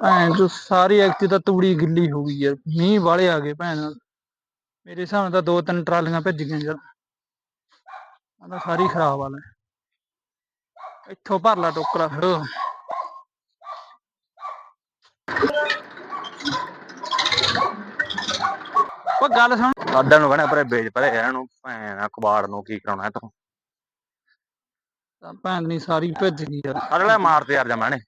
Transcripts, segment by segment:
ਭੈਣ ਜੋ ਸਾਰੀ ਐਕਟੀ ਤਾਂ ਤੂੜੀ ਗਿੱਲੀ ਹੋ ਗਈ ਯਾਰ ਮੀਂਹ ਵਾਲੇ ਆ ਗਏ ਭੈਣ। ਨਾਲ। ਮੇਰੇ ਹਿਸਾਬ ਨਾਲ ਤਾਂ ਦੋ ਤਿੰਨ ਟਰਾਲੀਆਂ ਭਿੱਜ ਗਈਆਂ ਯਾਰ। ਆਹ ਤਾਂ ਸਾਰੀ ਖਰਾਬ ਆ ਲੈ ਇੱਥੋਂ ਭਰ ਲਾ ਟੋਕਰਾ ਫਿਰ। ਉਹ ਗੱਲ ਸੁਣ। ਸਾਡਿਆਂ ਨੂੰ ਕਹਣਾ ਪਰੇ ਵੇਚ ਪਰੇ ਇਹਨਾਂ ਨੂੰ ਭੈਣ ਕਬਾੜ ਨੂੰ ਕੀ ਕਰਾਉਣਾ ਤੂੰ ਤਾਂ ਭੈਣ ਨਹੀਂ ਸਾਰੀ ਭਿੱਜ ਗਈ ਯਾਰ। ਅਗਲੇ ਮਾਰ ਤੇ ਯਾਰ ਜਮਾਣੇ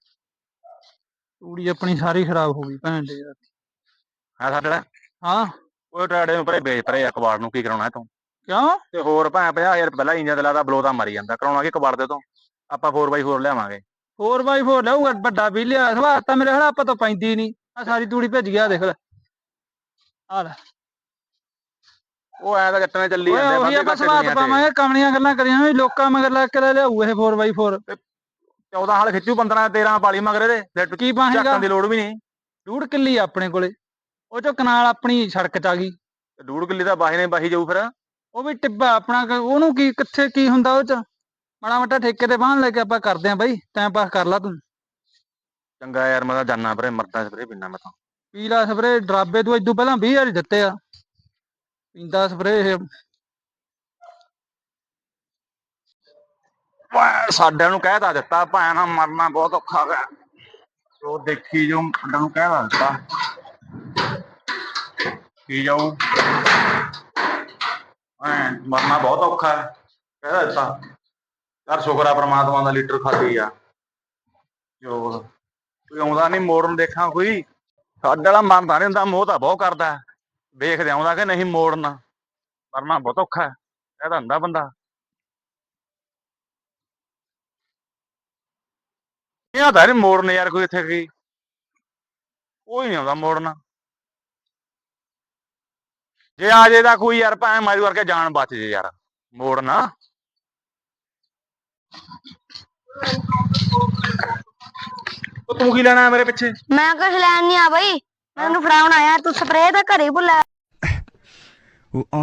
ਤੂੜੀ ਆਪਣੀ ਸਾਰੀ ਖਰਾਬ ਹੋ ਗਈ ਭੈਣ ਦੇ ਯਾਰ ਹੈ ਸਾਡੇ ਹਾਂ। ਉਹ ਟਾੜੇ ਨੂੰ ਪਰੇ ਵੇਚ ਪਰੇ ਕਬਾੜ ਨੂੰ ਕੀ ਕਰਾਉਣਾ ਤੂੰ ਕਿਉਂ? ਤੇ ਹੋਰ ਭੈਣ 50000 ਰੁਪਏ ਪਹਿਲਾਂ ਇੰਜਨ ਤੇ ਲਾਦਾ ਬਲੋ ਤਾਂ ਮਰੀ ਜਾਂਦਾ। ਕਰਾਉਣਾ ਕੀ ਕਬਾੜ ਦੇ ਤੋਂ? ਆਪਾਂ 4x4 ਲਿਆਵਾਂਗੇ। 4x4 ਲਊਗਾ ਵੱਡਾ ਵੀ ਲਿਆ ਸਵਾ ਤਾਂ ਮੇਰੇ ਹਲਾ ਆਪਾਂ ਤੋਂ ਪੈਂਦੀ ਨਹੀਂ ਆ ਸਾਰੀ ਤੂੜੀ ਭਿੱਜ ਗਿਆ ਦੇਖ ਲੈ। ਆ ਲੈ। ਉਹ ਐਂ ਤਾਂ ਜੱਟਾਂ ਚੱਲੀ ਜਾਂਦੇ ਦੁਨੀਆ ਤੇ। ਪਾਵਾਂਗੇ ਕਮਲੀਆਂ ਗੱਲਾਂ ਕਰੀਆਂ ਵੀ ਲੋਕਾਂ ਮਗਰ ਲੱਗ ਕੇ ਲੈ ਲਿਆਊ ਇਹ 4x4 14 ਹਾਲ ਖਿੱਚੂ 15 13 ਪਾਲੀ ਮਗਰੇ ਦੇ ਫਿਰ ਕੀ ਚੱਕਣ ਦੀ ਲੋੜ ਵੀ ਨਹੀਂ। ਡੂੜ ਕਿੱਲੀ ਆ ਆਪਣੇ ਕੋਲੇ। ਉਹ ਚੋਂ ਕਨਾਲ ਆਪਣੀ ਸੜਕ ਚ ਆ ਗਈ। ਡੂੜ ਕਿੱਲੀ ਦਾ ਬਾਹੀ ਨੇ ਬਾਹੀ ਜਾਊ ਫਿਰ। ਉਹ ਵੀ ਟਿੱਬਾ ਆਪਣਾ ਕ- ਉਹਨੂੰ ਕੀ ਕਿੱਥੇ ਕੀ ਹੁੰਦਾ ਉਹ ਚ? ਮਾੜਾ ਮੋਟਾ ਠੇਕੇ ਤੇ ਬਾਹਨ ਲੈ ਕੇ ਆਪਾਂ ਕਰਦੇ ਆਂ ਬਾਈ ਟਾਈਮ ਪਾਸ ਕਰ ਲਾ ਤੂੰ। ਚੰਗਾ ਯਾਰ ਮੈਂ ਤਾਂ ਜਾਨਾ ਪਰੇ ਮਰਦਾ ਸਪਰੇ ਪਿੰਨਾ ਮੈਂ ਤਾਂ। ਪੀਲਾ ਸਪਰੇ ਡਰਾਬੇ ਤੂੰ ਇਦੋਂ ਪਹਿਲਾਂ 20 ਵਾਰੀ ਦਿੱਤੇ ਆ। ਪੀਂਦਾ ਸਪਰੇ ਇਹ ਭੈਣ ਸਾਡਿਆਂ ਨੂੰ ਕਹਿ ਤਾਂ ਦਿੱਤਾ, ਭੈਣ ਆ ਮਰਨਾ ਬਹੁਤ ਔਖਾ ਹੈ ਉਹ ਦੇਖੀ ਜੋ ਮੁੰਡਿਆਂ ਨੂੰ ਕਹਿ ਤਾਂ ਦਿੱਤਾ। ਕੀ ਜਾਊ? ਭੈਣ, ਮਰਨਾ ਬਹੁਤ ਔਖਾ ਹੈ, ਕਹਿ ਤਾਂ ਦਿੱਤਾ। ਯਾਰ, ਸ਼ੁਕਰ ਆ, ਪ੍ਰਮਾਤਮਾ ਦਾ ਲੀਟਰ ਖਾਲੀ ਆ। ਜੋ ਕੋਈ ਆਉਂਦਾ ਨਹੀਂ ਮੋੜਨ ਦੇਖਾਂ ਕੋਈ। ਸਾਡੇ ਵਾਲਾ ਮਰਦਾ ਨਹੀਂ ਹੁੰਦਾ, ਮੋਹ ਤਾਂ ਬਹੁਤ ਕਰਦਾ। ਵੇਖਦੇ ਆਉਂਦਾ ਕਿ ਨਹੀਂ ਮੋੜਨਾ। ਮਰਨਾ ਬਹੁਤ ਔਖਾ ਹੈ, ਕਹਿ ਤਾਂ ਹੁੰਦਾ ਬੰਦਾ। ਇਹ ਆਦਾ ਨਹੀਂ ਮੋੜਨ ਯਾਰ ਕੋਈ ਇੱਥੇ ਕੀ। ਕੋਈ ਨਹੀਂ ਆਉਂਦਾ ਮੋੜਨ। ਜੇ ਆ ਜੇ ਤਾਂ ਕੋਈ ਯਾਰ ਭਾਵੇਂ ਮਾਰੀ ਕਰਕੇ ਜਾਨ ਬਚ ਜੇ ਯਾਰ ਮੋੜਨਾ। ਉਹ ਤੂੰ ਕੀ ਲੈਣਾ ਮੇਰੇ ਪਿੱਛੇ? ਮੈਂ ਕੁਛ ਲੈਣ ਨਹੀਂ ਆ ਬਈ ਮੈਨੂੰ ਫੜਾਉਣ ਆਇਆ ਤੂੰ ਸਪਰੇਅ ਤਾਂ ਘਰੇ ਹੀ ਭੁੱਲਿਆ Ooh, ah,